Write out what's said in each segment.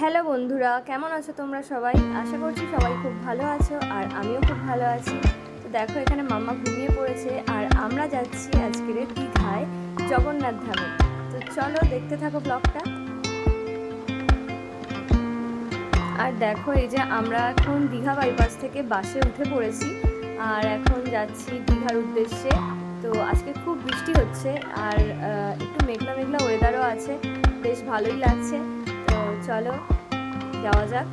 Hello বন্ধুরা, কেমন আছো তোমরা সবাই? আশা করছি সবাই খুব ভালো আছো আর আমিও খুব ভালো আছি। তো দেখো, এখানে মাম্মা ঘুমিয়ে পড়েছে আর আমরা যাচ্ছি আজকের দীঘায় জগন্নাথ ধামে। তো চলো দেখতে থাকো ব্লগটা। আর দেখো, এই যে আমরা এখন দীঘা বাইপাস থেকে বাসে উঠে পড়েছি আর এখন যাচ্ছি দীঘার উদ্দেশ্যে। তো আজকে খুব বৃষ্টি হচ্ছে আর একটু মেঘলা মেঘলা ওয়েদারও আছে, বেশ ভালোই লাগছে। চলো, যাওয়া যাক।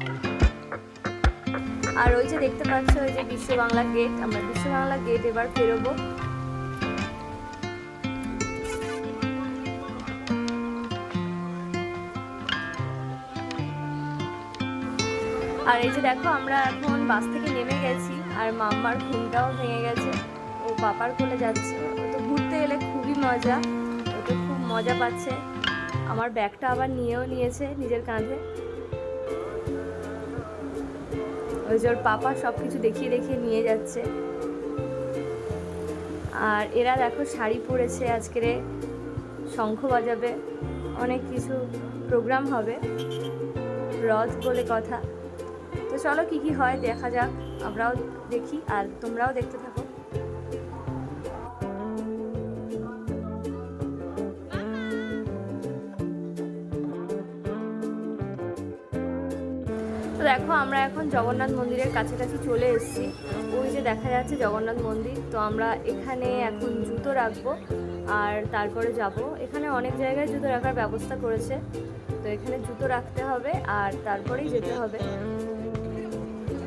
আর ওই যে দেখতে পাচ্ছ, ওই যে বিশ্ব বাংলা গেট আমরা বিশ্ব বাংলা গেট এবার ফেরবো। আর এই যে দেখো, আমরা এখন বাস থেকে নেমে গেছি, আর মাম্মার ঘুমটাও ভেঙে গেছে। ও পাপার কোলে যাচ্ছে। ও তো ঘুরতে এলে খুবই মজা, ও তো খুব মজা পাচ্ছে। আমার ব্যাগটা আবার নিয়েও নিয়েছে নিজের কাঁধে। ওই যে ওর পাপা সব কিছু দেখিয়ে দেখিয়ে নিয়ে যাচ্ছে। আর এরা দেখো শাড়ি পরেছে আজকের শঙ্খ বাজাবে, অনেক কিছু প্রোগ্রাম হবে, রথ বলে কথা। তো চলো কি কি হয় দেখা যাক, আমরাও দেখি আর তোমরাও দেখতে থাকো। তো দেখো, আমরা এখন জগন্নাথ মন্দিরের কাছাকাছি চলে এসেছি। ওই যে দেখা যাচ্ছে জগন্নাথ মন্দির, তো আমরা এখানে এখন জুতো রাখব আর তারপরে যাব। এখানে অনেক জায়গায় জুতো রাখার ব্যবস্থা করেছে, তো এখানে জুতো রাখতে হবে আর তারপরেই যেতে হবে।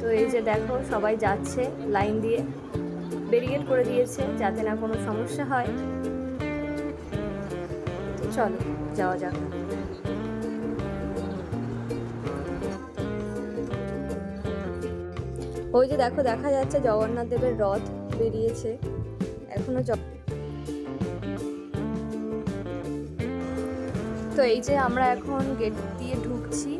তো এই যে দেখো, সবাই যাচ্ছে লাইন দিয়ে, ব্যারিকেড করে দিয়েছে যাতে না কোনো সমস্যা হয়। চলো, যাওয়া যাক। ওই যে দেখো, দেখা যাচ্ছে জগন্নাথ দেবের রথ বেরিয়েছে। এখনও তো এই যে আমরা এখন গেট দিয়ে ঢুকছি,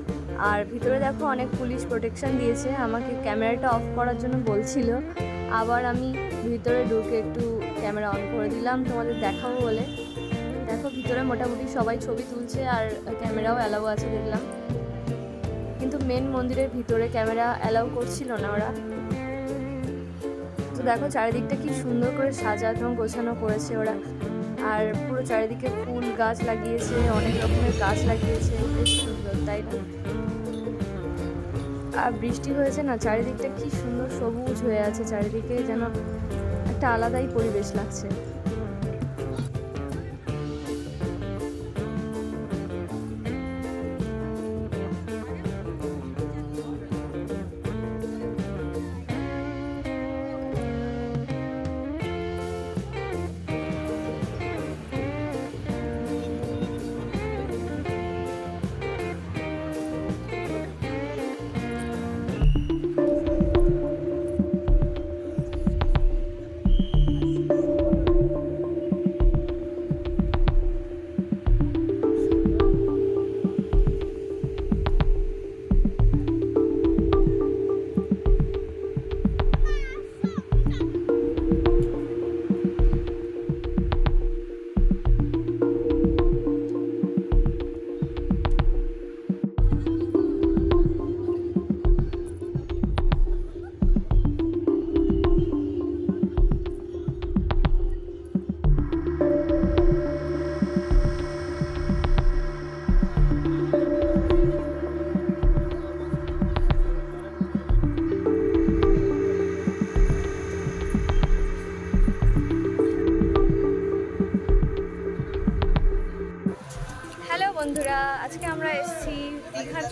আর ভিতরে দেখো অনেক পুলিশ প্রোটেকশন দিয়েছে। আমাকে ক্যামেরাটা অফ করার জন্য বলছিল। আবার আমি ভিতরে ঢুকে একটু ক্যামেরা অন করে দিলাম, তোমাদের দেখাবো বলে। দেখো ভিতরে মোটামুটি সবাই ছবি তুলছে, আর ক্যামেরাও অ্যালাউ আছে, দেখলাম। কিন্তু মেন মন্দিরের ভিতরে ক্যামেরা অ্যালাউ করছিল না ওরা। তো দেখো চারিদিকটা কি সুন্দর করে সাজানো গোছানো করেছে ওরা। আর পুরো চারিদিকে ফুল গাছ লাগিয়েছে, অনেক রকমের গাছ লাগিয়েছে, বেশ সুন্দর, তাই না? আর বৃষ্টি হয়েছে না, চারিদিকটা কি সুন্দর সবুজ হয়ে আছে, চারিদিকে যেন একটা আলাদাই পরিবেশ লাগছে।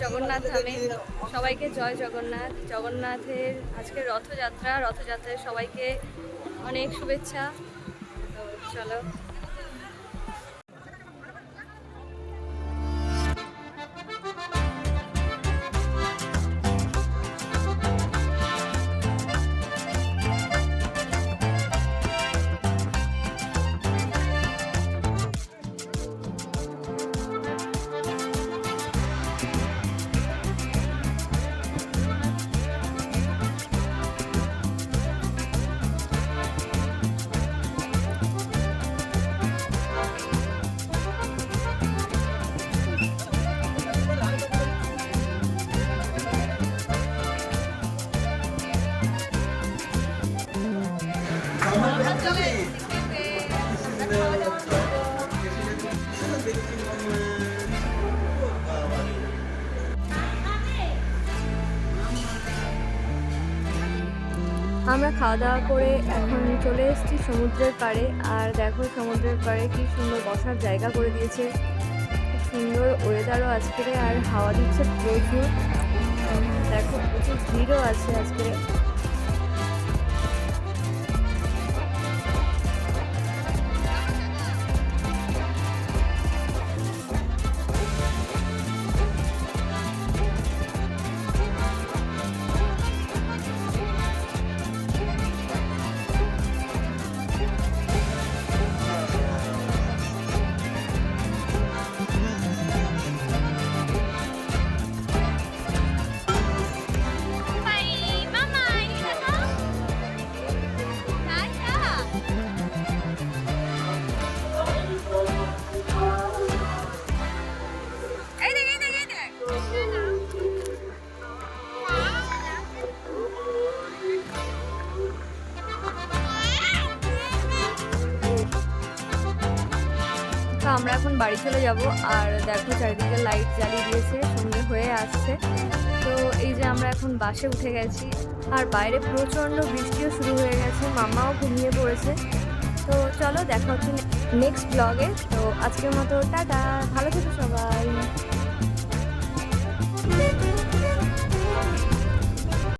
জগন্নাথ ধামে সবাইকে জয় জগন্নাথ। জগন্নাথের আজকে রথযাত্রা। রথযাত্রায় সবাইকে অনেক শুভেচ্ছা। চলো। আমরা খাওয়া দাওয়া করে এখন চলে এসেছি সমুদ্রের পাড়ে। আর দেখো সমুদ্রের পাড়ে কি সুন্দর বসার জায়গা করে দিয়েছে। সুন্দর ওয়েদারও আজকে, আর হাওয়া দিচ্ছে প্রচুর। দেখো প্রচুর ভিড়ও আছে আজকে। তো আমরা এখন বাড়ি চলে যাব। আর দেখো চারিদিকে লাইট জ্বালিয়ে দিয়েছে সন্ধ্যে হয়ে আসছে। তো এই যে আমরা এখন বাসে উঠে গেছি। আর বাইরে প্রচণ্ড বৃষ্টিও শুরু হয়ে গেছে, মামাও ঘুমিয়ে পড়েছে। তো চলো দেখা হচ্ছে নেক্সট ব্লগে তো আজকের মতো টাটা, ভালো থেকো সবাই।